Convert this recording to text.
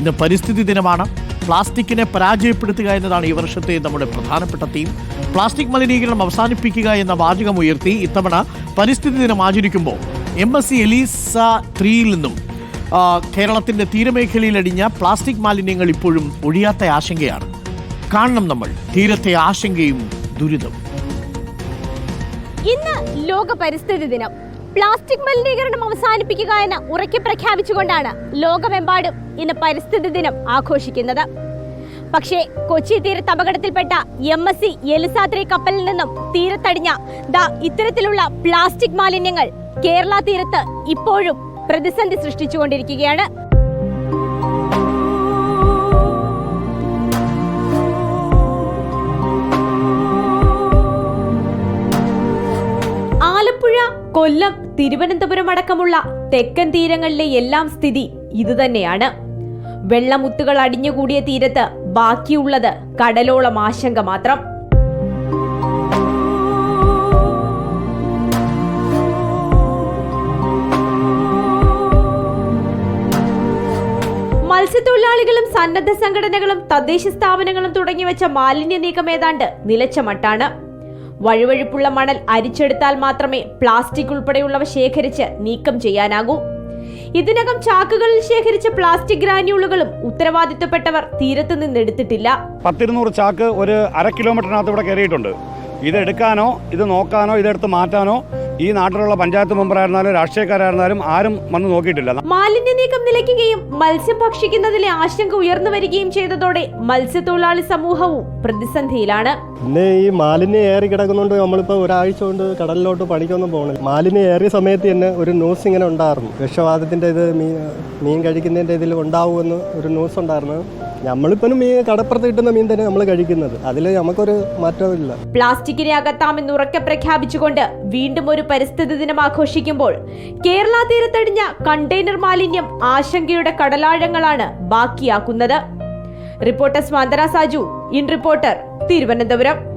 ഇന്ന് പരിസ്ഥിതി ദിനമാണ്. പ്ലാസ്റ്റിക്കിനെ പരാജയപ്പെടുത്തുക എന്നതാണ് ഈ വർഷത്തെ നമ്മുടെ പ്രധാനപ്പെട്ട തീം പ്ലാസ്റ്റിക് മലിനീകരണം അവസാനിപ്പിക്കുക എന്ന വാചകം ഉയർത്തി ഇത്തവണ പരിസ്ഥിതി ദിനം ആചരിക്കുമ്പോൾ എം എസ് സി എലീസ ത്രീയിൽ നിന്നും കേരളത്തിന്റെ തീരമേഖലയിലടിഞ്ഞ പ്ലാസ്റ്റിക് മാലിന്യങ്ങൾ ഇപ്പോഴും ഒഴിയാത്ത ആശങ്കയാണ്. കാണണം നമ്മൾ തീരത്തെ ആശങ്കയും ദുരിതം ഇന്ന് ലോക പരിസ്ഥിതി ദിനം. പ്ലാസ്റ്റിക് മലിനീകരണം അവസാനിപ്പിക്കുക എന്ന് ഉറക്കി പ്രഖ്യാപിച്ചുകൊണ്ടാണ് ലോകമെമ്പാടും ഇന്ന് പരിസ്ഥിതി ദിനം ആഘോഷിക്കുന്നത്. പക്ഷേ കൊച്ചി തീരത്ത് അപകടത്തിൽപ്പെട്ട എം എസ് സി എലിസാത്രി കപ്പലിൽ നിന്നും തീരത്തടിഞ്ഞ ദാ ഇത്തരത്തിലുള്ള പ്ലാസ്റ്റിക് മാലിന്യങ്ങൾ കേരള തീരത്ത് ഇപ്പോഴും പ്രതിസന്ധി സൃഷ്ടിച്ചുകൊണ്ടിരിക്കുകയാണ്. കൊല്ലം തിരുവനന്തപുരം അടക്കമുള്ള തെക്കൻ തീരങ്ങളിലെ എല്ലാം സ്ഥിതി ഇതുതന്നെയാണ്. വെള്ളമുത്തുകൾ അടിഞ്ഞുകൂടിയ തീരത്ത് ബാക്കിയുള്ളത് കടലോളം ആശങ്ക മാത്രം. മത്സ്യത്തൊഴിലാളികളും സന്നദ്ധ സംഘടനകളും തദ്ദേശ സ്ഥാപനങ്ങളും തുടങ്ങി വെച്ച മാലിന്യ നീക്കം ഏതാണ്ട് നിലച്ച മട്ടാണ് വഴുവഴുപ്പുള്ള മണൽ അരിച്ചെടുത്താൽ മാത്രമേ പ്ലാസ്റ്റിക് ഉൾപ്പെടെയുള്ളവ ശേഖരിച്ച് നീക്കം ചെയ്യാനാകൂ. ഇതിനകം ചാക്കുകളിൽ ശേഖരിച്ച പ്ലാസ്റ്റിക് ഗ്രാന്യൂളുകളും ഉത്തരവാദിത്തപ്പെട്ടവർ തീരത്ത് നിന്ന് എടുത്തിട്ടില്ല പത്തിരുന്നൂറ് ചാക്ക് ഒരു അര കിലോമീറ്ററിനകത്ത് ഇവിടെ കയറിയിട്ടുണ്ട്. ഇത് എടുക്കാനോ ഇത് നോക്കാനോ ഇതെടുത്ത് മാറ്റാനോ ഈ നാട്ടിലുള്ള പഞ്ചായത്ത് മെമ്പറായിരുന്നാലും രാഷ്ട്രീയക്കാരായിരുന്നാലും ആരും വന്ന് നോക്കിയിട്ടില്ല. മാലിന്യ നീക്കം നിലയ്ക്കുകയും മത്സ്യം ഭക്ഷിക്കുന്നതിലെ ആശങ്ക ഉയർന്നു വരികയും ചെയ്തതോടെ മത്സ്യത്തൊഴിലാളി സമൂഹവും പ്രതിസന്ധിയിലാണ്. പിന്നെ ഈ മാലിന്യം ഏറി കിടക്കുന്നുണ്ട്. നമ്മളിപ്പോൾ ഒരാഴ്ച കൊണ്ട് കടലിലോട്ട് പണിക്കൊന്നും പോകണില്ല മാലിന്യം ഏറിയ സമയത്ത് തന്നെ ഒരു ന്യൂസ് ഇങ്ങനെ ഉണ്ടായിരുന്നു. വിഷവാദത്തിന്റെ ഇത് മീൻ കഴിക്കുന്നതിന്റെ കഴിക്കുന്നതിന്റെ ഇതിൽ ഉണ്ടാവുമെന്ന് ഒരു ന്യൂസ് ഉണ്ടായിരുന്നു. നമ്മളിപ്പം മീൻ കടപ്പുറത്ത് കിട്ടുന്ന മീൻ തന്നെ നമ്മൾ കഴിക്കുന്നത്. അതിൽ നമുക്കൊരു മാറ്റമില്ല പ്ലാസ്റ്റിക്കിനെ അകത്താമെന്ന് ഉറക്കെ പ്രഖ്യാപിച്ചുകൊണ്ട് വീണ്ടും ഒരു പരിസ്ഥിതി ദിനം ആഘോഷിക്കുമ്പോൾ കേരള തീരത്തടിഞ്ഞ കണ്ടെയ്നർ മാലിന്യം ആശങ്കയുടെ കടലാഴങ്ങളാണ് ബാക്കിയാക്കുന്നത്. Reporter Swanthana Saju in reporter Thiruvananthapuram.